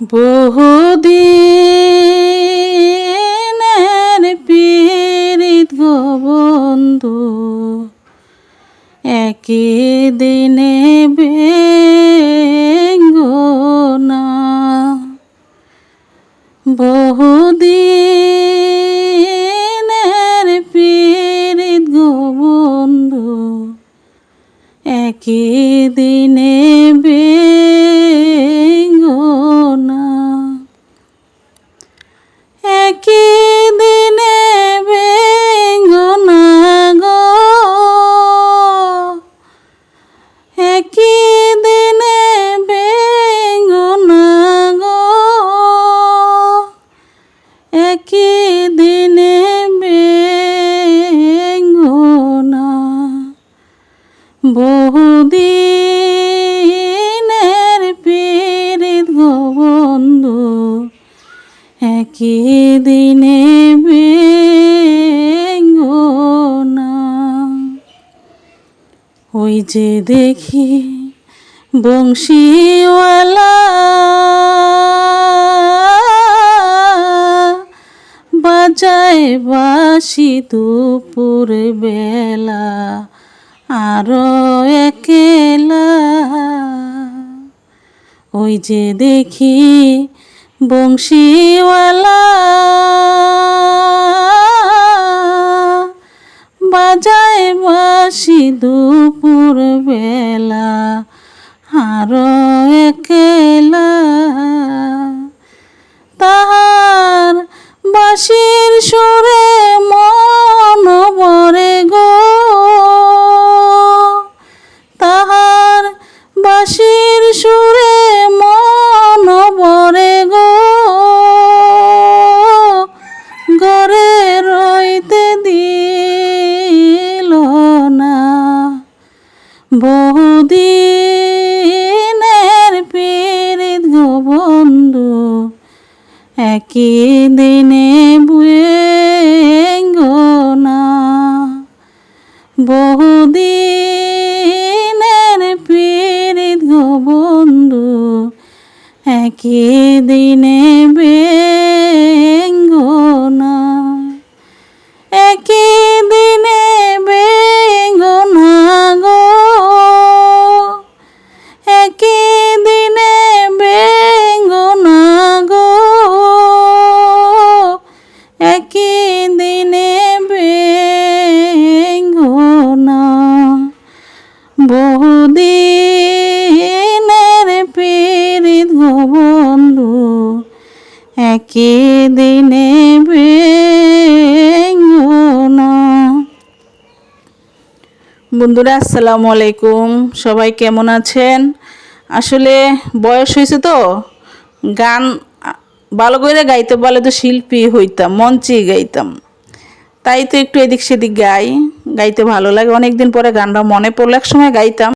বহুদিনের পীড়িত গো বন্ধু একই দিনে বহুদিনের পীড়িত গো বন্ধু একই দিনে বেঙ্গনা একই দিনে বেঙ্গনা গো? একই দিনে বেঙ্গনা গো? একই দিনে বেঙ্গনা বন্ধু ওই যে দেখি বংশীওয়ালা। বাজায় বাসি দুপুর বেলা আরও একেলা। ওই যে দেখি বংশীওয়ালা। বাজায় বাসি দুপুর বেলা আরও একেলা। তাহার বাঁশির সুরে মন ভরে গো। তাহার বাঁশির সুরে বহুদিনের পীড়িত গো বন্ধু, একই দিনে বুয়েঙ্গনা বহুদিনের পীড়িত গো বন্ধু, একই দিনে বেঙ্গনা একই দিনে বহুদিনের পীড়িত গো বন্ধু একই দিনে বন্ধুরা, আসসালামু আলাইকুম। সবাই কেমন আছেন? আসলে বয়স হয়েছে তো। গান ভালো করে গাইতে বলে তো শিল্পী হইতাম, মঞ্চেই গাইতাম। তাই তো একটু এদিক সেদিক গাই। গাইতে ভালো লাগে। অনেক দিন পরে গানটা মনে পড়লে। এক সময় গাইতাম।